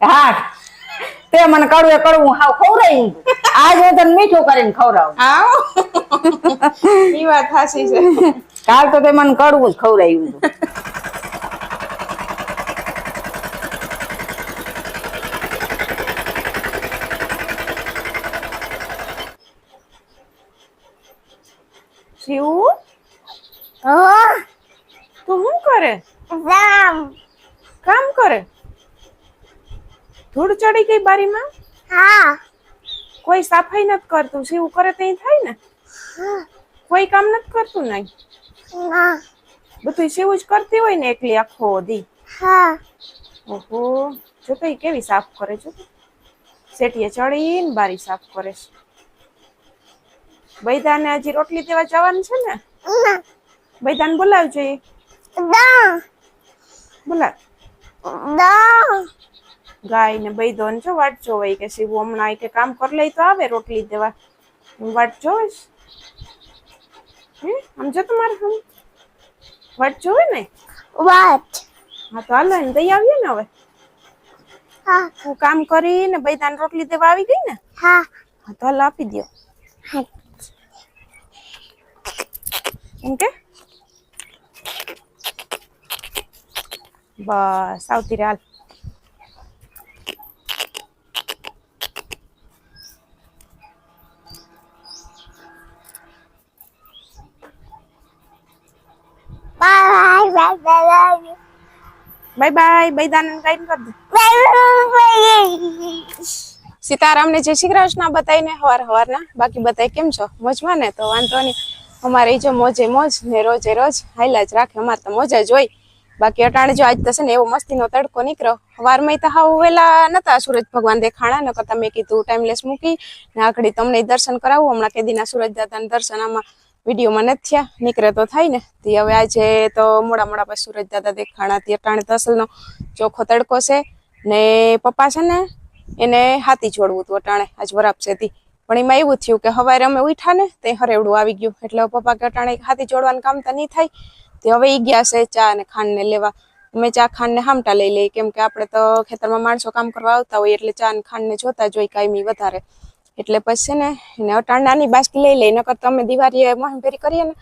હા તે મને કડવે કડવું હાવ ખવડાવી આજ હું તને મીઠું કરીને ખવડાવું. આવ. ઈ વાત હાસી છે. કાલ તો તે મને કડવું જ ખવડાવ્યું શિવ તું શું કરે. કામ કરે? ધૂળ ચડી ગઈ બારીમાં? હા. કોઈ સફાઈ નથી કરતું શિવ કરે તે થાય ને? કોઈ કામ નથી કરતું નહીં. બધું શિવ જ કરતી હોય ને એકલી આખો દી. હા. ઓહો જો તો કેવી સાફ કરે છે સેટીએ ચડીને બારી સાફ કરે છે. બૈદાને હજી રોટલી દેવા જવાનું છે ને? બૈદાન બોલાવજો. બોલાવ. ગાય ને બૈદો ને જો વાટ જોવાય કે શિવ હમણાં કે કામ કરી લઈ તો આવે રોટલી દેવા. હું વાટ જોઈશ? હે? સમજો તમારે હમ? વાટ જોવે ને? વાટ હા તો હાલો ને દઈ આવીએ ને હવે. હા. હું કામ કરીને બૈદાને રોટલી દેવા આવી ગઈ ને? હા. હા તો હાલ આપી દો હા. એમ કે? બસ આવતી રે હાલ. બાય બાય, બૈદાને ગાઈન કર દે. સીતારામને જય શ્રી કૃષ્ણ બતાવીને હવાર હવારના. બાકી બતાય કેમ છો? મોજમાં ને? તો વાંધો નહીં. અમારે જો મોજે મોજ ને રોજે રોજ હાઈલા જ રાખે. અમારે તો મોજા જ હોય. બાકી અટાણે જો આજ છે ને એવો મસ્તીનો તડકો નીકળ્યો. વારમાં તો હાવ વેલા નતા સૂરજ ભગવાન દેખાણા. નકર તમે કીધું ટાઈમલેસ મૂકી. ને આગળ તમને દર્શન કરાવું. હમણાં કેદીના સૂરજ દાદાના દર્શન આમાં વિડીયોમાં નથી થયા, નીકળે તો થાય ને. તે હવે આજે તો મોડા મોડા પછી સૂરજ દાદા દેખાણા તે અટાણે તસલનો ચોખ્ખો તડકો છે ને પપ્પા છે ને એને હાથી જોડવું હતું અટાણે, આજ વરાપ છે તી. પણ એમાં એવું થયું કે હવારે અમે ઉઠા ને, તે હરેવડું આવી ગયું. એટલે પપ્પા કે અટાણે હાથી જોડવાનું કામ તો નહીં થાય. તે હવે ઈ ગયા છે ચા અને ખાંડ ને લેવા. અમે ચા ખાંડ ને હામટા લઈ લઈએ, કેમ કે આપણે તો ખેતરમાં માણસો કામ કરવા આવતા હોય એટલે ચા ને ખાંડ ને જોતા જોઈ કાયમી વધારે. એટલે પછી ને, એને અટાણ નાની બાસ્કી લઈ લઈએ, નકર તમે દિવાળીએ મોહમફેરી કરીએ ને,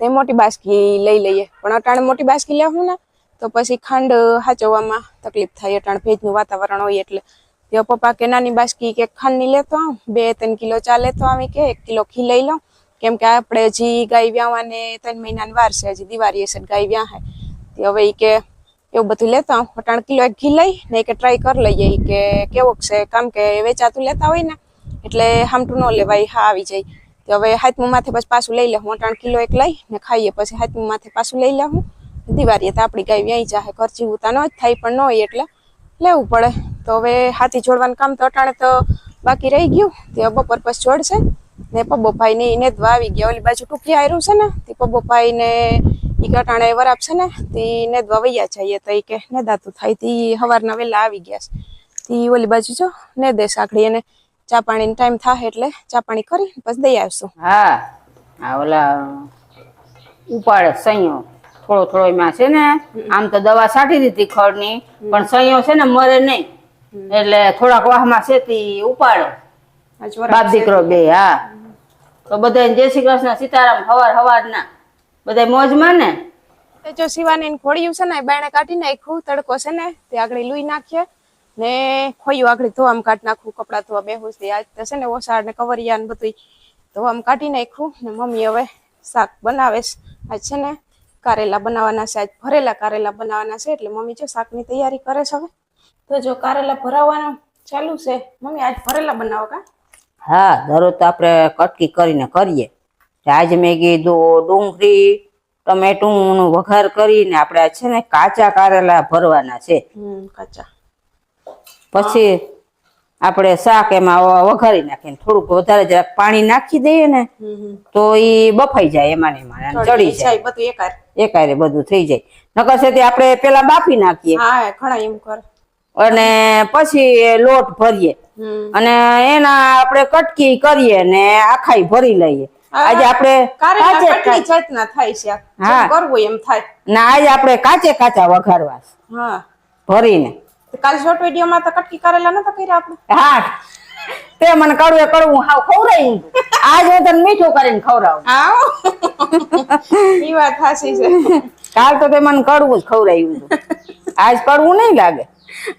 તે મોટી બાસ્કી લઈ લઈએ. પણ અટાણે મોટી બાસ્કી લેવું ને, તો પછી ખાંડ હાચવવામાં તકલીફ થાય, અટાણ ભેજનું વાતાવરણ હોય એટલે. તે પપ્પા કે નાની બાસ્કી કે ખાંડની લેતો આવું, બે ત્રણ કિલો ચા લેતો આવી કે એક કિલો ઘી લઈ લઉં. કેમ કે આપણે હજી ગાય વ્યાવાને ત્રણ મહિનાની વાર છે, હજી દિવાળી હશે ગાય વ્યાહે તે હવે એ કે એવું બધું લેતા આવું, અટાણ કિલો એક ઘી લઈ ને કે ટ્રાય કરી લઈએ કે કેવોક છે, કામ કે વેચાતું લેતા હોય ને એટલે હામટું ન લેવાય હા આવી જાય. તો હવે હાથમું માથે પછી પાછું લઈ લઉં અટાણ કિલો એક લઈ ને ખાઈએ, પછી હાથમું માથે પાછું લઈ લઉં. દિવાળીએ તો આપણી ગાય વ્યાઈ જાહે, ઘર જીવતા ન જ થાય, પણ ન હોય એટલે લેવું પડે. તો હવે હાથી જોડવાનું કામ તો અટાણે તો બાકી રહી ગયું, તે બપોર પછી જોડશે. ને પબ્બોભાઈ ને ઈને જ આવી ગયા, ઓલી બાજુ ટૂંકી આવ્યું છે ને, તે પબ્બોભાઈ ને એ કટાણે વરાપ છે ને, તે નેદવા વૈયા જઈએ તો એ કે ને દાતું થાય. તે સવારના વહેલા આવી ગયા છે. તે ઓલી બાજુ જો ને દે સાંકળી એને ચા પાણી ટાઈમ થાય એટલે ચા પાણી કરી પછી દઈ આવશું. હા આ ઓલા ઉપાડે સૈયો. થોડો થોડો એમાં છે ને આમ તો દવા છાંટી દીધી ખડની પણ સૈયો છે ને મરે નહીં. એટલે થોડાક વાહમાં છે તે ઉપાડે બાપ દીકરો બે હા. તો બધા જય શ્રી કૃષ્ણ સીતારામ હવાર હવાર ના. બધા મોજમાં ને? જો શિવાની ખોડિયું છે ને બાયણે કાઢી નાખ્યું તડકો છે ને તે આગળ લુઈ નાખીએ. ને ખોયું આગળ ધોવામ કાઢી નાખું કપડાં ધોવા બેહું છે. આજ તો છે ને ઓસાડ ને કવરિયા ને બધું ધોવામ કાઢી નાખ્યું ને મમ્મી હવે શાક બનાવે છે. આજ છે ને કારેલા બનાવવાના છે આજ ભરેલા કારેલા બનાવવાના છે એટલે મમ્મી જો શાકની તૈયારી કરે છે હવે. તો જો કારેલા ભરાવવાનું ચાલુ છે મમ્મી આજ ભરેલા બનાવો કા? હા દરરોજ તો આપણે કટકી કરીને કરીએ. આજે મેં કીધું ડુંગળી ટમેટું વઘાર કરીને આપણે આ છે ને કાચા કારેલા ભરવાના છે. કાચા. પછી આપણે શાક એમાં વઘારી નાખીને થોડુંક વધારે જરાક પાણી નાખી દઈએ ને તો એ બફાઈ જાય એમાં ને એમાં ચડી જાય બધું એકાર. બધું થઈ જાય. નકર છે આપણે પેલા બાફી નાખીએ. ઘણા એમ કરે. અને પછી લોટ ભરીએ. અને એના આપણે કટકી કરીએ ને આખાઈ ભરી લઈએ. આજે આપણે કાચે જાતના થાય છે. હા. કરવું એમ થાય. ના આજે આપણે કાચે કાચા વઘારવા હા. ભરીને. કાલ શોર્ટ વિડીયોમાં તો કટકી કરેલા નતા કર્યા આપણે. હા. તે મને કડવે કડવું હાવ ખવડાવ્યું તું. આજ હું તને મીઠું કરીને ખવરાવું આવ. ઈ વાત હાસી છે. કાલ તો તે મને કડવું જ ખવડાવ્યું આજ કડવું નહીં લાગે.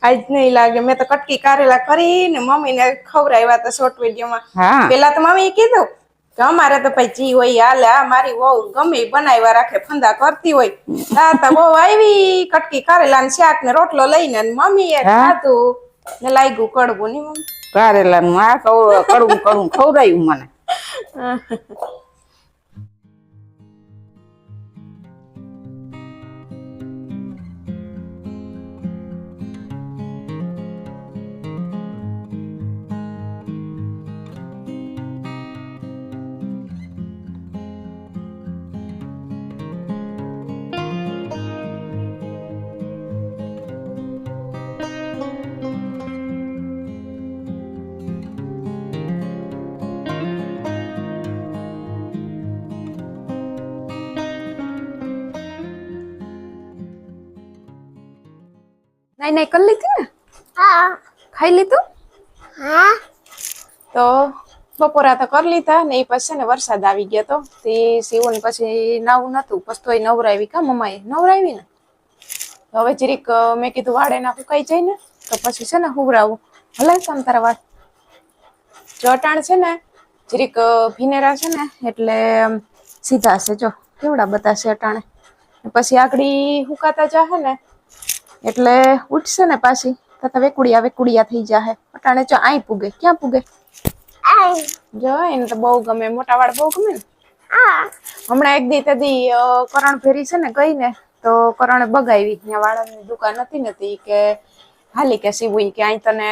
આજ નહીં લાગે. મેં તો કટકી કારેલા કરીને મમ્મીને ખવડાવ્યા હતા શોર્ટ વિડીયોમાં પેલા તો મમ્મીએ કીધું કે અમારે તો ભાઈ જી હોય હાલે આ મારી વહુ ગમે બનાવ્યા રાખે ફંદા કરતી હોય. તા તો બહુ આવી કટકી કારેલા ને શાક ને રોટલો લઈને મમ્મી એ ખાધું. ને લાગ્યું કડવું ની મમ્મી. કારેલાનું આ કડવું કડવું ખવડાયું મને. નહીં નહીં કરી લીધી ને? હા. ખાઈ લીધું? હા. તો બપોરા તો કરી લીધા ને એ પછી ને વરસાદ આવી ગયો તો. તે સીવન પછી નાવું નતું. પછી તોય નવરાવી કા મમ્માએ? નવરાવી ને? હવે જરીક મેં કીધું વાડે ના ફૂકાઈ જાય ને તો પછી છે ને હુવરાવું. હલાય તમ તારા વાળ. જો અટાણ છે ને જરીક ભીનેરા છે ને એટલે સીધા છે. જો કેવડા બધા છે અટાણે. પછી આગળી હુકાતા જાહે ને એટલે ઉઠશે ને પાછી. તથા વેકુડિયા વેકુડિયા થઈ જાહે. અટાણે ચો આઈ પૂગે. ક્યાં પૂગે? જો એને તો બહુ ગમે. મોટા વાળ બહુ ગમે ને? હા. હમણાં એક દી તે દી કરણ ફેરી છે ને ગઈ ને તો કરણે બગાવી ત્યાં વાળાની દુકાન હતી ને તી કે હાલી કે સીવું કે અહીં તને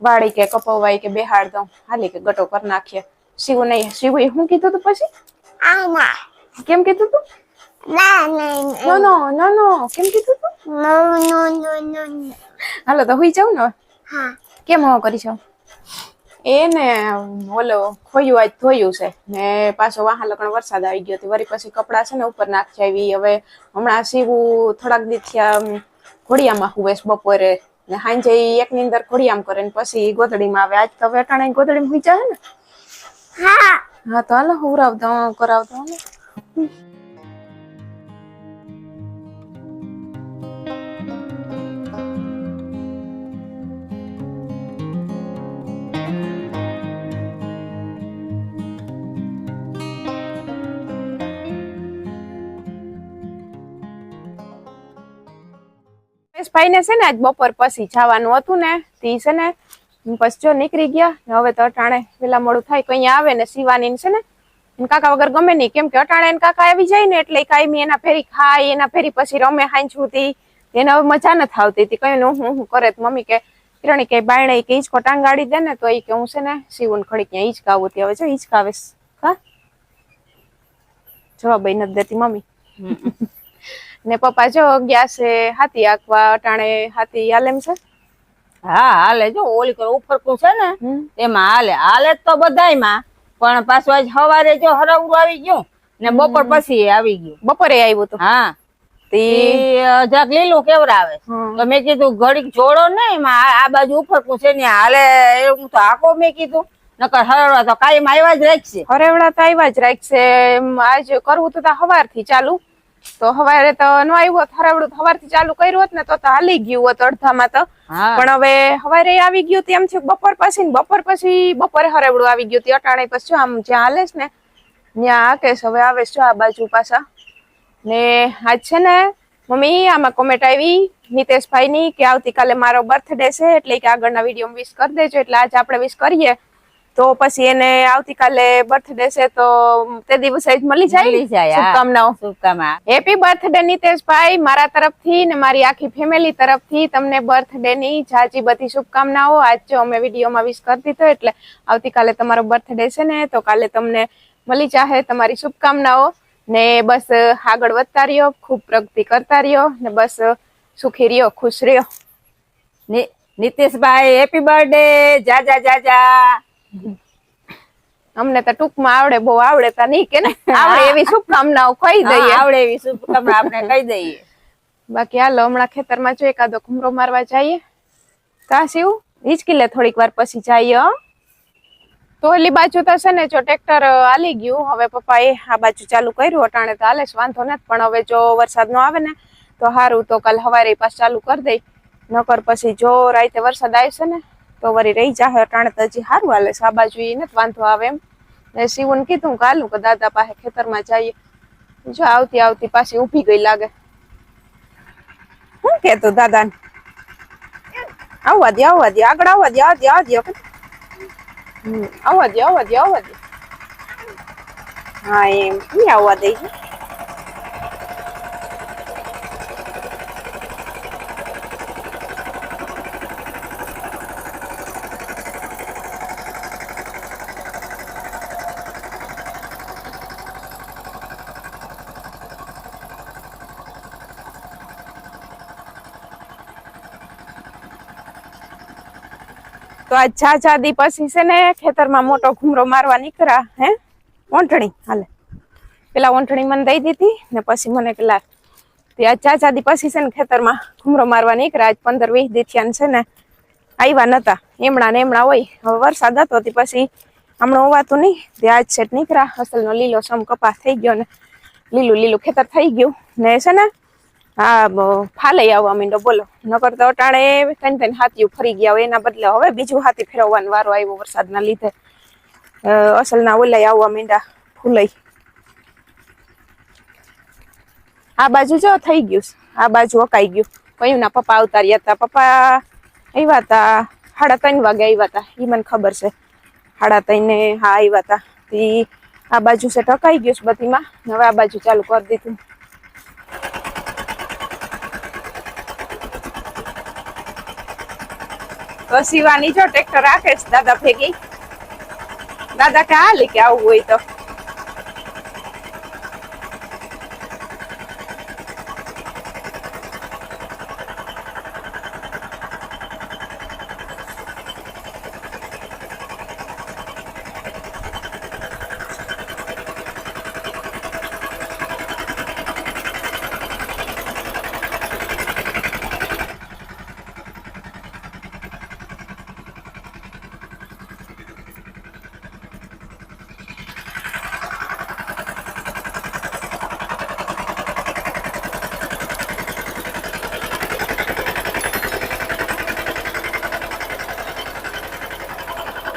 વાળી કે કપવાય કે બેહાડ દઉં. હાલી કે ગટો કરી નાખીએ. સીવું નહીં. સીવું શું કીધું તું પછી? કેમ કીધું તું? ના ના નો નો નો કેમ કીધું તું નો નો નો નો હાલો તો હુઈ જાઉં ને. હા કેમ આવો કરી છો એને ઓલો ખોયું આજ ધોયું છે ને પાછો વાહન લગણ વરસાદ આવી ગયો વળી પછી કપડા છે ને ઉપર નાખી આવી હવે હમણાં સીવું થોડાક દી થયા ઘોડિયામાં હુવેશ બપોરે ને સાંજે એકની અંદર ઘોડિયામ કરે ને પછી ગોદડીમાં આવે આજ તો વેટાણે ગોદડીમાં હુઈ જાય ને હા હા તો હાલો હુરાવ દો કરાવ દો ને ભાઈ ને છે ને, આજ બપોર પછી જવાનું હતું ને, તી છે ને પછી જો નીકળી ગયા હવે તો અટાણે પેલા મોડું થાય, કઈ આવે ને સીવાની છે ને કાકા વગર ગમે નહીં, કેમ કે અટાણે એને કાકા આવી જાય ને, એટલે કાયમી એના ફેરી ખાય, એના ફેરી પછી રમે હાંજ હતી એને હવે મજા નથી આવતી હતી કઈ હું હું કરે મમ્મી કે, કિરણી કે બાયણે કે હિંચકો ટાંગાડી દે ને, તો એ કે હું છે ને સીવું ખડી ક્યાં હિંચકાવું હતી, હવે જો હિંચકાવે છે. હા? જવાબ નથી દેતી મમ્મી. ને પપ્પા જો ગયા છે હાથી આંકવા અટાણે હાથી હાલેમ છે? હા હાલે જો ઓલી કરો ઉફરકું છે ને એમાં હાલે. હાલે તો બધાયમાં પણ પાછું આજ સવારે જો હરાવડું આવી ગયું ને બપોર પછી આવી ગયું. બપોરે આવ્યું હતું હા. જરાક લીલું કેવરાવે આવે તો મેં કીધું ઘડીક જોડો ને એમાં આ- બાજુ ઉફરકું છે ને હાલે હું તો આખો મેં કીધું. નકર હરવા તો કાયમ આવ્યા જ રાખશે. હરેવડા તો આવ્યા જ રાખશે. એમ આજ કરવું તો હવારથી ચાલુ. તો હવારે તો ન આવ્યું હોત હરાવડું હવારથી ચાલુ કર્યું હોત ને તો હાલી ગયું હોત અડધામાં તો. પણ હવે હવારે આવી ગયું તેમ છે બપોર પછી ને બપોર પછી બપોરે હરાવડું આવી ગયું હતું અટાણે પછી આમ જ્યાં હાલે છે ને ત્યાં આકે છે હવે આવે છે આ બાજુ પાછા. ને આજ છે ને મમ્મી આમાં કોમેન્ટ આવી નિતેશભાઈ ની કે આવતીકાલે મારો બર્થડે છે એટલે કે આગળના વીડિયો વિશ કરી દેજો એટલે આજે આપણે વિશ કરીએ. તો પછી એને આવતીકાલે બર્થડે છે તો તે દિવસે જ મળી જાય મળી જાય, શુભકામનાઓ. શુભકામના. હેપી બર્થડે નિતેશભાઈ મારા તરફથી ને મારી આખી ફેમિલી તરફથી તમને બર્થડે ની જાજી બધી શુભકામનાઓ. આજ જો અમે વિડીયોમાં વિશ કરી દીધો એટલે આવતીકાલે તમારો બર્થડે છે ને તો કાલે તમને મળી જાહે તમારી શુભકામનાઓ. ને બસ આગળ વધતા રહ્યો ખૂબ પ્રગતિ કરતા રહ્યો ને બસ સુખી રહ્યો ખુશ રહ્યો. નિતેશભાઈ હેપી બર્થડે જાજા જાજા અમને તો ટૂંકમાં આવડે બહુ આવડે તા નહીં કે ને? આવડે એવી શુભકામનાઓ કહી દઈએ. આવડે એવી શુભકામના આપણે કહી દઈએ. બાકી હાલો હમણાં ખેતરમાં જો એકાદો ઘુમરો મારવા જઈએ. કા શિવ? હિચકી થોડીક વાર પછી જઈએ. તો ઓલી બાજુ તો છે ને જો ટ્રેક્ટર હાલી ગયું. હવે પપ્પા એ આ બાજુ ચાલુ કર્યું અટાણે તો હાલે વાંધો નથી. પણ હવે જો વરસાદ નો આવે ને તો સારું તો કાલ હવારે પાસ ચાલુ કરી દઈ. નકર પછી જો રાતે વરસાદ આવશે ને તો વરી રહી જાહે, અટાણે તો હજી સારું છે. આ બાજુ એ વાંધો આવે એમ. ને શિવને કીધું કે કે દાદા પાસે ખેતરમાં જઈએ. જો આવતી આવતી પાછી ઊભી ગઈ લાગે. શું કેતું દાદાને? આવવા દે આવવા દે, આગળ આવવા દે આવવા દે આવવા દે. આવવા દે આવવા દે આવવા દે. હા, એમ. આવવા દે. તો આ જા જાદી પછી છે ને ખેતરમાં મોટો ઘૂમરો મારવા નીકળ્યા, હે? ઓંઠણી હાલે. પેલા ઓંઠણી મને દઈ દીધી ને પછી મને પેલા આ જા ચા જાદી પછી છે ને ખેતરમાં ઘૂમરો મારવા નીકળ્યા. આજ પંદર વીસ દીથિયાન છે ને આવ્યા નતા. એમણા ને એમણા હોય. હવે વરસાદ હતો તે પછી હમણાં હોવાતું નહીં. તે આજ સેટ નીકળ્યા. અસલનો લીલો સમ કપાસ થઈ ગયો ને લીલું લીલું ખેતર થઈ ગયું. ને છે ને હા ફાલે આવવા માંડ્યો બોલો. નકર તો અટાણે કઈ કઈ હાથીઓ ફરી ગયા હોય, એના બદલે હવે બીજું હાથી ફેરવવાનો વારો આવ્યો વરસાદના લીધે. અસલના ઓલાય આવવા માંડ્યા ફૂલાઈ આ બાજુ જો થઈ ગયું આ બાજુ અકાઈ ગયું. કયું ના પપ્પા અવતાર્યા હતા. પપ્પા આવ્યા હતા. સાડા ત્રણ વાગે આવ્યા હતા. એ મને ખબર છે. સાડા ત્રણ હા, આવ્યા હતા. તે આ બાજુ છે ટકાઈ ગયું છે બધીમાં. હવે આ બાજુ ચાલુ કરી દીધું. તો સીવાની જો ટ્રેક્ટર રાખે દાદા ભેગી. દાદા કે હાલે કે આવું હોય તો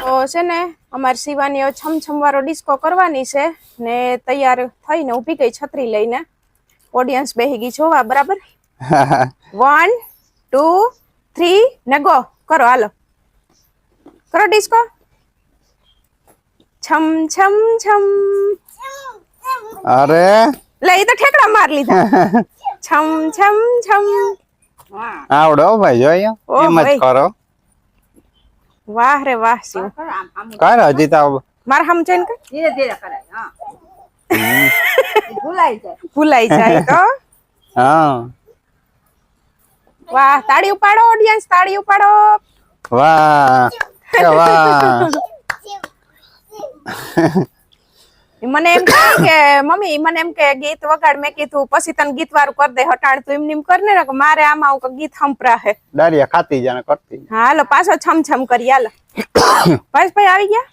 તો છે ને અમારી શિવાની છમછમ વાળો ડિસ્કો કરવાની છે ને તૈયાર થઈને ઊભી ગઈ છત્રી લઈને. ઓડિયન્સ બેહી ગઈ જોવા બરાબર? વન ટુ થ્રી ને ગો કરો હાલો. કરો ડિસ્કો છમ છમ છમ અરે. લે તો ઠેકડા માર લીધા. છમ છમ છમ આવડો ભાઈ જો અહીંયા. એમ જ કરો. વાહ રે વાહ શિવ. કર હજી તો મારા સમજણ ને ધીરે ધીરે કરાય હા. ભૂલાઈ જાય. ભૂલાઈ જાય તો? હા. વાહ તાળી ઉપાડો ઓડિયન્સ તાળી ઉપાડો. વાહ વાહ. મને એમ કહે કે મમ્મી મને એમ કે ગીત વગાડ. મેં કીધું પછી તને ગીત વાળું કરી દે હટાણ તું. એમ નીમ કર ને મારે આમાં આવું ગીત હંપરા હે ડારિયા ખાતી જાને કરતી. હા હાલો પાછો છમ છમ કરી હાલ. ભાઈ ભાઈ આવી ગયા?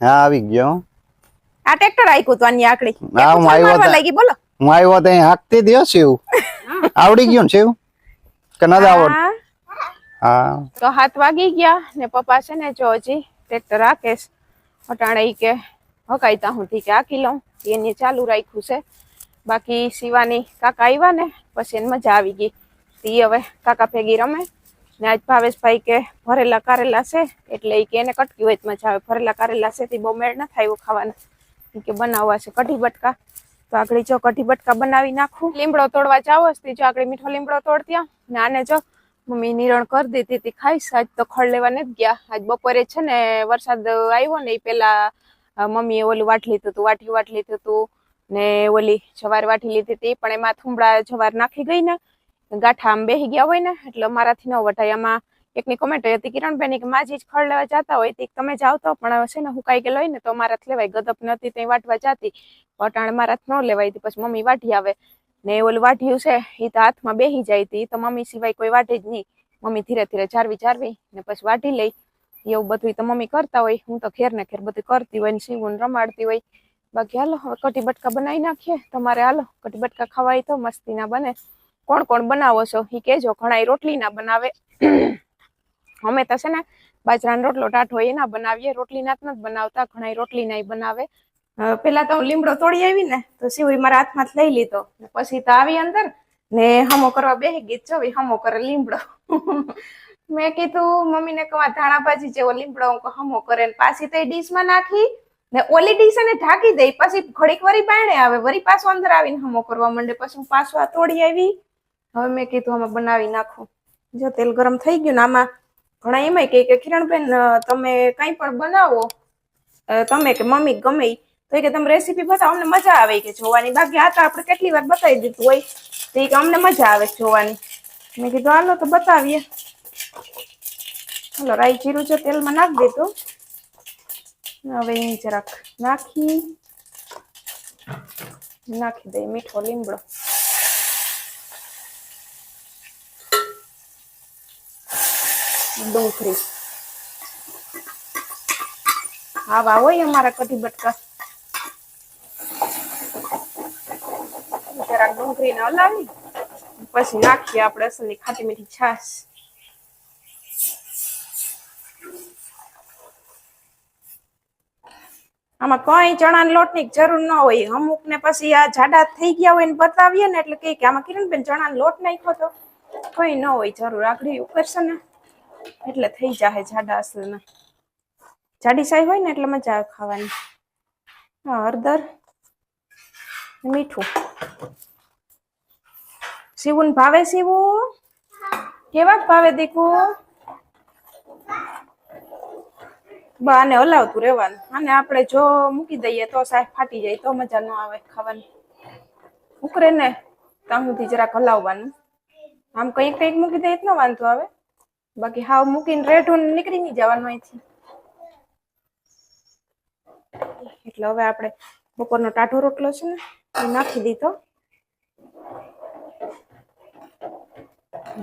હા આવી ગયો. આ ટ્રેક્ટર આખ્યું તો આની આકડી હા, હું આવ્યો લાગી બોલો. હું આવ્યો તો અહીં હાંકતી દ્યો શિવ. આવડી ગયું શિવ? કે નથી આવડ હા હા. તો હાથ વાગી ગયા ને પપ્પા છે ને જો હજી ટ્રેક્ટર રાખેશ આઈ ઈ કે હકાઈતા હું કે આખી લઉં એને ચાલુ રાખ્યું છે. બાકી શિવાની કાકા આવ્યા ને, પછી એને મજા આવી ગઈ. તી હવે કાકા ભેગી રમે. ને આજ ભાવેશભાઈ કે ભરેલા કારેલા છે, એટલે એ કે એને કટકી હોય તો મજા આવે. ભરેલા કારેલા છે તે બહુ મેળ ના થાય એવું ખાવાના. કે બનાવવા છે કઢી બટકા. તો આગળ જો કઢી બટકા બનાવી નાખું. લીમડો તોડવા જાવ હસ્તી જો આગળ મીઠો લીમડો તોડતી આવ. ને આને જો મમ્મી નિરણ કરી દીધી હતી ખાઈશ આજ તો ખડ લેવા નથી ગયા. આજ બપોરે છે ને વરસાદ આવ્યો ને એ પેલા મમ્મીએ ઓલું વાટી લીધું હતું વાટી વાટ લીધું હતું ને ઓલી જવાર વાટી લીધી હતી, પણ એમાં થુંબડા જવાર નાખી ગઈ ને ગાંઠા આમ બેહી ગયા હોય ને, એટલે અમારાથી ન વટાય. આમાં એકની કોમેન્ટ હતી કિરણબેન કે માજી જ ખડ લેવા જતા હોય, તે તમે જાવ તો પણ છે ને હુકાઈ ગયેલો હોય ને તો મારાથી લેવાય. ગદપ નથી ત્યાં વાટવા જાતી. વટાણ મારાથી ન લેવાય પછી મમ્મી વાટી આવે. ને ઓલું વાટ્યું છે એ તો હાથમાં બેસી જાય હતી તો મમ્મી સિવાય કોઈ વાટે જ નહીં. મમ્મી ધીરે ધીરે ચારવી ચારવી ને પછી વાટી લઈ. એવું બધું તો મમ્મી કરતા હોય, હું તો ખેર ને ખેર બધું કરતી હોય ને શીંગું રમાડતી હોય. બાકી હાલો, હવે કટી બટકા બનાવી નાખીએ. તમારે હાલો કટી બટકા ખવાય તો મસ્તી ના બને. કોણ કોણ બનાવો છો? એ કેજો ઘણા રોટલી ના બનાવે. અમે તો છે ને, બાજરાનો રોટલો ટાઠો હોય એના બનાવીએ. રોટલી ના જ બનાવતા ઘણા રોટલી ના બનાવે પેલા તો હું લીમડો તોડી આવી ને, તો શિવરી મારા હાથમાં લઈ લીધો. પછી તો આવી અંદર ને હમો કરવા બે ગીત જોવી હમો કરે લીમડો. મેં કીધું, મમ્મીને કહું, આ ધાણા ભાજી જેવો લીમડો હું હમો કરે ને પાછી તો ડીશમાં નાખી ને ઓલી ડીશ ને ઢાંકી દઈ. પછી ઘડીક વરી બાયણે આવે, વરી પાછો અંદર આવીને હમો કરવા માંડે. પછી હું પાછો આ તોડી આવી. હવે મેં કીધું, આમાં બનાવી નાખું. જો તેલ ગરમ થઈ ગયું ને આમાં ઘણા કહે કે, કિરણબેન તમે કંઈ પણ બનાવો તમે કે મમ્મી ગમે. તો કે તમે રેસીપી બતાવો, અમને મજા આવે કે જોવાની. બાકી આ તો આપણે કેટલી વાર બતાવી દીધું હોય, તો એ કે અમને મજા આવે જોવાની. મેં કીધું, હાલો તો બતાવીએ. હાલો, રાઈ જીરું છે, તેલમાં નાખી દીધું હવે અહીં જરાક નાખી. નાખી દઈએ મીઠો લીમડો. ડુંગળી. આવા હોય અમારા કઢી બટકા. જરાક ડુંગળીને હલાવી. પછી નાખીએ આપણે અસલની ખાટી મીઠી છાશ. આમાં કઈ ચણાના લોટની જરૂર ન હોય. અમુક ને પછી આ જાડા થઈ ગયા હોય ને બતાવીએ ને એટલે કહે કે આમાં કિરણબેન ચણાનો લોટ નાખ્યો તો કોઈ ન હોય, જરૂર આગળ ઉપરશે ને. એટલે થઈ જાય જાડા અસલના જાડી સાઈ હોય ને એટલે મજા આવે ખાવાની. હળદર મીઠું. સીવું ભાવે સીવું કેવા ભાવે દીકુ? આને હલાવતું રહેવાનું. આને આપણે જો મૂકી દઈએ તો સાહેબ ફાટી જાય, તો મજા ન આવે ખાવાની. ઉકરે ને ત્યાં સુધી જરાક હલાવવાનું. આમ કંઈક કંઈક મૂકી દઈએ ન વાંધો આવે. બાકી હાવ મૂકીને રેઢું નીકળી નહીં જવાનું અહીંથી. એટલે હવે આપણે બપોરનો ટાઢો રોટલો છે ને, એ નાખી દીધો.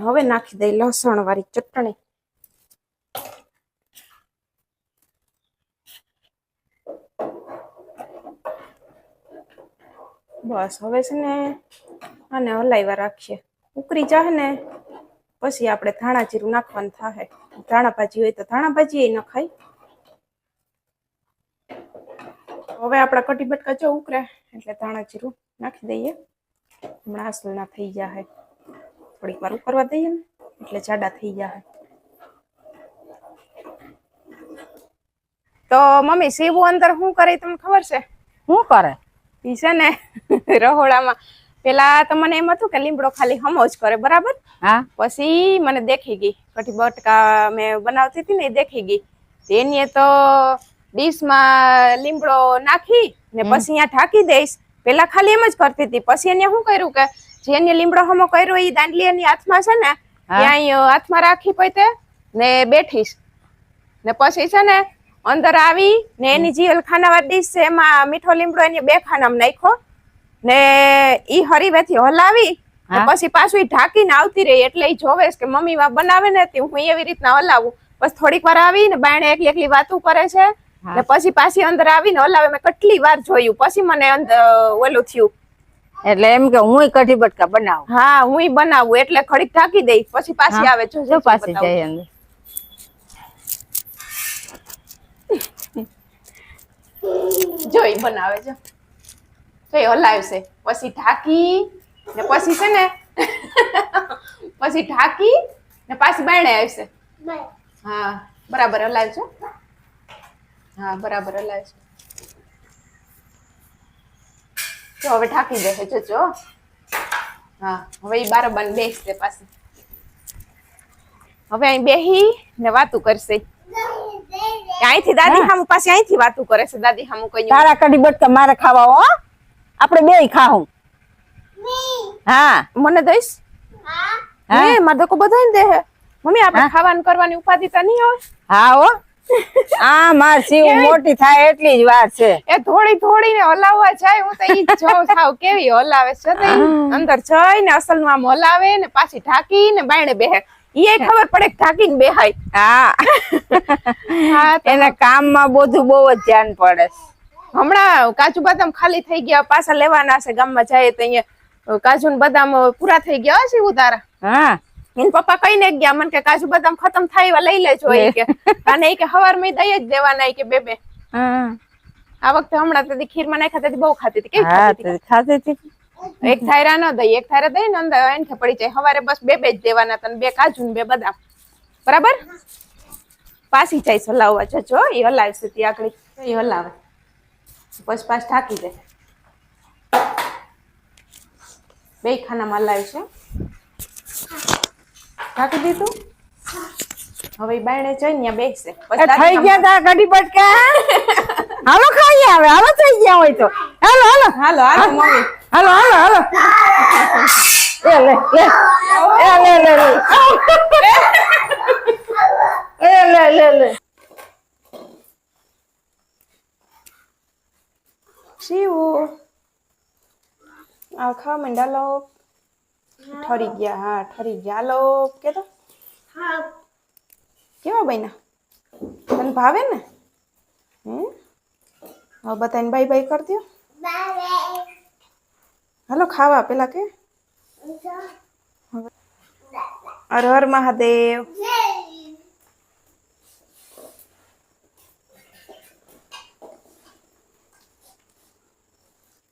હવે નાખી દઈ લસણ વાળી ચટણી. બસ, હવે છે ને આને હલાવ્યા રાખીએ. ઉકળી જાય ને, પછી આપણે ધાણા જીરું નાખવાનું થાય ધાણા ભાજી હોય તો ધાણા ભાજી એ નખાય હવે આપણા કટી બટકા જો ઉકરે, એટલે ધાણા જીરું નાખી દઈએ. હમણાં આસલ ના થઈ જાય થોડીક વાર ઉકરવા દઈએ ને, એટલે જાડા થઈ જાય તો મમ્મી, સીવું અંદર શું કરે તમને ખબર છે? શું કરે? ઈ છે ને રહોડામાં. પેલા તો મને એમ હતું કે લીમડો ખાલી હમો જ કરે બરાબર? હા. પછી મને દેખી ગઈ. કઠી બટકા મેં બનાવતી હતી ને એ દેખી ગઈ. તેની એ તો ડીશમાં લીમડો નાખી ને પછી અહીંયા ઢાંકી દઈશ. પેલા ખાલી એમ જ કરતી હતી. પછી એને શું કર્યું કે જેને લીમડો હમો કર્યો એ દાંડલી એની હાથમાં છે ને ત્યાં હાથમાં રાખી પોતે ને બેઠીશ. ને પછી છે ને અંદર આવી ને એની જે ખાનાવાર ડીશ છે એમાં મીઠો લીમડો એની બે ખાનામાં નાખ્યો. ને ઈ હરીવેથી હલાવી પછી પાછું ઢાંકીને આવતી રહી એટલે ઈ જોવે કે મમ્મી વા બનાવે ને હું એવી રીતના હલાવું. પછી થોડીક વાર આવી ને બાયણે એકલી એકલી વાતું કરે છે. ને પછી પાછી અંદર આવીને હલાવે. મેં કેટલી વાર જોયું. પછી મને ઓલું થયું. એટલે એમ કે હું કઢી બટકા બનાવું. હા હું બનાવું. એટલે ખડીક ઢાંકી દઈ પછી પાછી આવે. જો પાછી જાય અંદર. જોઈ બનાવે છે જોઈ હલાવશે. પછી ઢાકી ને પછી છે ને પછી ઢાંકી ને પાછી બાયણે આવશે. હા, બરાબર હલાવજો. હા, બરાબર હલાવજો. જો હવે ઢાંકી જો જો. હા, હવે બાર બારોબાર બેસશે પાછી. હવે અહીં બેહી ને વાતું કરશે. અહીંથી દાદી હામુ પાસે અહીંથી વાતું કરે છે દાદી હામુ કઈ તારા કડી બટકા મારે ખાવા હો. આપણે બે ખાવું હા. મને દઈશ? હા. હે મારે તો બધાને દે મમ્મી આપણે. ખાવાનું કરવાની ઉપાધિ તો નહીં હોય? હા હો. આ માર સીવ મોટી થાય એટલી જ વાર છે. એ થોડી થોડી ને હલાવવા જાય હું તો ઈ જોઉં થાવ કેવી હલાવે છે અંદર ઈ અંદર જઈને અસલનું આમ હલાવે ને પાછી ઢાંકી ને બાયણે બેહે. એ ખબર પડે થાકીને બેહાય. હા. એના કામમાં બધું બહુ જ ધ્યાન પડે. હમણાં કાજુ બદામ ખાલી થઈ ગયા પાછા લેવાના છે ગામમાં જાય તો અહીંયા કાજુ ને બદામ પૂરા થઈ ગયા હશે ઉતારા હા. એન પપ્પા કઈ ને ગયા મને કે કાજુ બદામ ખતમ થાય એવા લઈ લેજો એ કે. અને એ કે હવાર મેં દઈ જ દેવાના કે બે બે. આ વખતે હમણાં ખીરમાં નાખ્યા બહુ ખાતી હતી. કેવી ખાતી હતી. એક થાયરા ન દઈ એક થાયરા દઈ ને અંદર એને પડી જાય. સવારે બસ બે બે જ દેવાના તને, બે કાજુ ને બે બદામ. બરાબર? પાછી જાય હલાવવા જજો એ હલાવશે ત્યાં આગળ. એ હલાવે. બસ પાસ થાકી દે બે ખાનામાં હલાવશે થાકી દીધું? હવે બાયણે જઈને ત્યાં બેસશે પછી થઈ ગયા તા કઢી બટકે હાલો ખાઈ આવે હાલો થઈ ગયા હોય તો. હાલો હાલો. હાલો હાલો મમ્મી. હાલો હાલો હાલો. એ લે લે. એ લે લે લે. એ લે લે લે. શિવુ. આ ખાવા માંડ લો ઠરી ગયા હા ઠરી ગયા. હાલો કે તો કેવા બન્યા? તને ભાવે ને? હે? હવે બતાવીને બાય બાય કરી દો હાલો ખાવા પેલા કે? હર હર મહાદેવ.